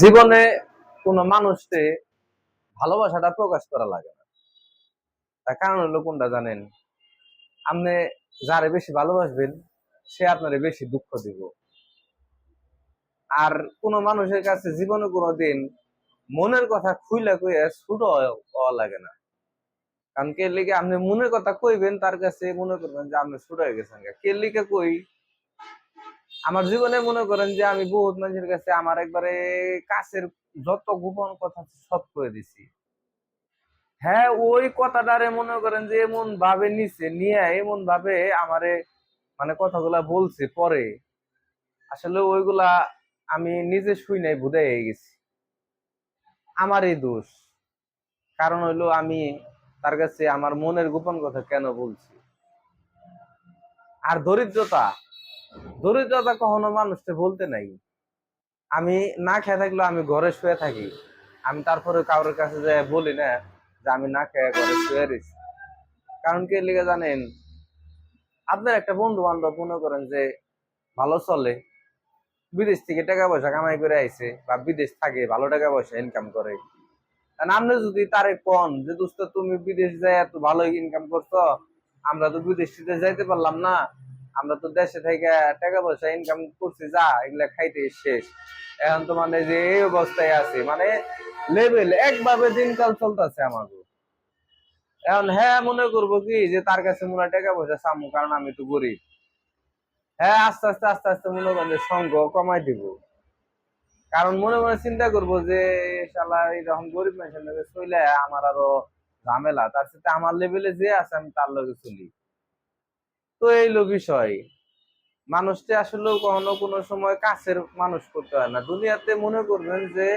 জীবনে কোনো মানুষকে ভালোবাসাটা প্রকাশ করা লাগে না। তার কারণ হলো কোনটা জানেন? আপনি যারে বেশি ভালোবাসবেন, সে আপনারে বেশি দুঃখ দিব। আর কোন মানুষের কাছে জীবনে কোনো দিন মনের কথা খুইলা কইয়া ছুটো হওয়া লাগে না। কারণ কে লিগে আপনি মনের কথা কইবেন, তার কাছে মনে করবেন যে আপনি ছোট হয়ে গেছেন। কে লিগে কই আমার জীবনে মনে করেন যে আমি বহুত মানুষের কাছে আমার একবারে কাছের যত গোপন কথা সব করে দিছি। হ্যাঁ ওই কথাটারে মনে করেন যে এমন ভাবে নিছে, নিয়ে এমন ভাবে আমারে মানে কথাগুলা বলছে পরে, আসলে ওইগুলা আমি নিজে শুই নাই বুঝে গেছি। আমারই দোষ। কারণ হইল আমি তার কাছে আমার মনের গোপন কথা কেন বলছি? আর দরিদ্রতা দরিদ্রতা কখনো মানুষকে বলতে নাই। আমি না খেয়ে থাকলেও আমি ঘরে শুয়ে থাকি। আমি তারপরে কারোর কাছে যে বলি না যে আমি না খেয়ে ঘরে শুয়ে রয়েছি। কারণ কি লিগে জানেন, আপনার একটা বন্ধু বান্ধব মনে করেন যে ভালো চলে, বিদেশ থেকে টাকা পয়সা কামাই করে আইছে বা বিদেশ থাকে, ভালো টাকা পয়সা ইনকাম করে আপনি যদি তারে কন যে, দোস্ত, তুমি বিদেশ যাই এত ভালো ইনকাম করছ, আমরা তো বিদেশ যাইতে পারলাম না। আমরা তো দেশে থেকে টাকা পয়সা ইনকাম করছি, যা এগুলা খাইতে শেষ। এখন তো মানে যে এই অবস্থায় আছে মানে লেভেল একভাবে দিনকাল চলতেছে আমাকে এখন হ্যাঁ মনে করব কি, যে তার কাছে মনে টাকা পয়সা চামু, কারণ আমি তো গরিব। হ্যাঁ আস্তে আস্তে আস্তে আস্তে মনে করেন সঙ্গ কমাই দিব। কারণ মনে মনে চিন্তা করব যে, শালা এরকম গরিব মানুষের চলে আমার আরও ঝামেলা। তার সাথে আমার লেভেলে যে আছে, আমি তার লগে চলি। তো এই লো বিষয়। মানুষটি আসলে কখনো কোনো সময় কাছের মানুষ করতে হয় না। দুনিয়াতে মনে করবেন যে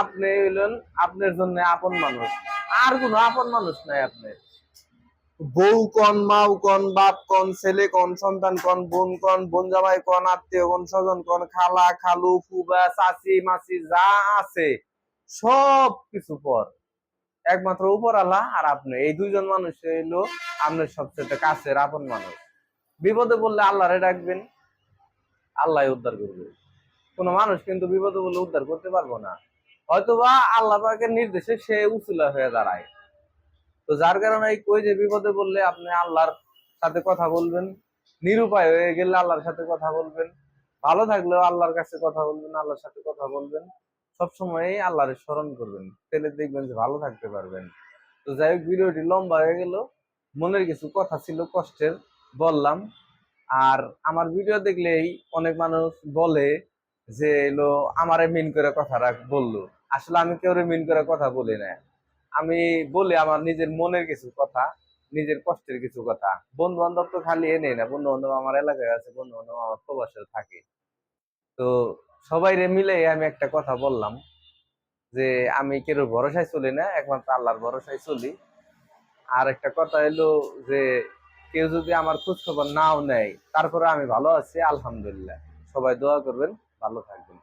আপনি হইলেন আপনার জন্য আপন মানুষ। আর কোনো আপন মানুষ নাই আপনার। বউ কন, মাও কন, বাপ কন, ছেলে কন, সন্তান কন, বোন কন, বোন জামাই কন, আত্মীয় কন, স্বজন কন, খালা, খালু ফুবা চাচি, মাসি, যা আছে, সব কিছু পর। একমাত্র উপর আল্লাহ আর আপনি। এই দুইজন মানুষ হইল আপনার সবচেয়ে কাছের আপন মানুষ। বিপদে বললে আল্লাহরে ডাকবেন আল্লাহ উদ্ধার করবে। কোনো মানুষ কিন্তু বিপদে বললে উদ্ধার করতে পারব না। হয়তোবা আল্লাহ পাকের নির্দেশে সে উচুলা হয়ে দাঁড়ায়। তো যার কারণে কই যে বিপদে বললে আপনি আল্লাহর সাথে কথা বলবেন, নিরুপায় হয়ে গেলে আল্লাহর সাথে কথা বলবেন, ভালো থাকলেও আল্লাহর কাছে কথা বলবেন, আল্লাহর সাথে কথা বলবেন সবসময় আল্লাহরে স্মরণ করবেন। তাহলে দেখবেন যে ভালো থাকতে পারবেন। তো যাই হোক, ভিডিওটি লম্বা হয়ে গেল। মনের কিছু কথা ছিল কষ্টের বললাম। আর আমার ভিডিও দেখলেই অনেক মানুষ বলে যে এলো আমারে মিন করে কথা রাখ, বলল। আসলে আমি কেউ মিন করে কথা বলি না। আমি বলি আমার নিজের মনের কিছু কথা, নিজের কষ্টের কিছু কথা। বন্ধু বান্ধব তো খালি এনে না। বন্ধু বান্ধব আমার এলাকায় আছে বন্ধু বান্ধব আমার প্রবাসে থাকে। তো সবাই রে মিলে আমি একটা কথা বললাম যে, আমি কেউ ভরসায় চলি না, একমাত্র আল্লাহর ভরসায় চলি। আর একটা কথা এলো যে কেউ যদি আমার খোঁজ খবর নাও নেয়, তারপরে আমি ভালো আছি, আলহামদুলিল্লাহ। সবাই দোয়া করবেন, ভালো থাকবেন।